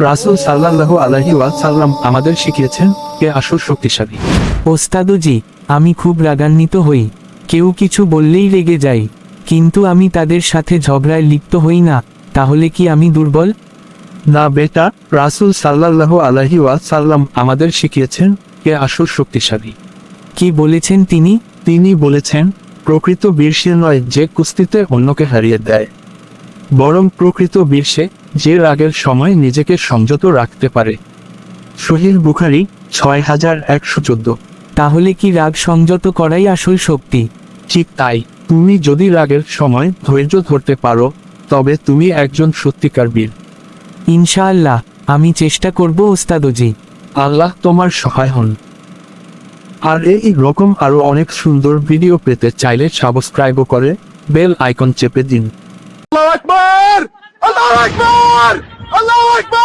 রাসুল সাল্লাল্লাহু আলাইহি ওয়াসাল্লাম আমাদের শিখিয়েছেন কে আসল শক্তিশালী। ওস্তাদুজি আমি খুব রাগান্বিত হই। কেউ কিছু বললেই রেগে যাই কিন্তু আমি তাদের সাথে ঝগড়ায় লিপ্ত হই না তাহলে কি আমি দুর্বল? না বেটা রাসুল সাল্লাল্লাহু আলাইহি ওয়াসাল্লাম আমাদের শিখিয়েছেন কে আসল শক্তিশালী। কি বলেছেন তিনি? তিনি বলেছেন প্রকৃত বীর সে নয় যে কুস্তিতে অন্যকে হারিয়ে দেয়। বরং প্রকৃত বীর সে যে রাগের সময় নিজেকে সংযত রাখতে পারে। শহীদ বুখারি ছয় হাজার একশো চোদ্দ। তাহলে কি রাগ সংযত করাই আসল শক্তি? ঠিক তাই। তুমি যদি রাগের সময় ধৈর্য ধরতে পারো তবে তুমি একজন সত্যিকার বীর। ইনশাআল্লাহ আমি চেষ্টা করব ওস্তাদজি। আল্লাহ তোমার সহায় হন। আর এই রকম আরও অনেক সুন্দর ভিডিও পেতে চাইলে সাবস্ক্রাইবও করে বেল আইকন চেপে দিন। আল্লাহু আকবার! আল্লাহু আকবার! আল্লাহু আকবার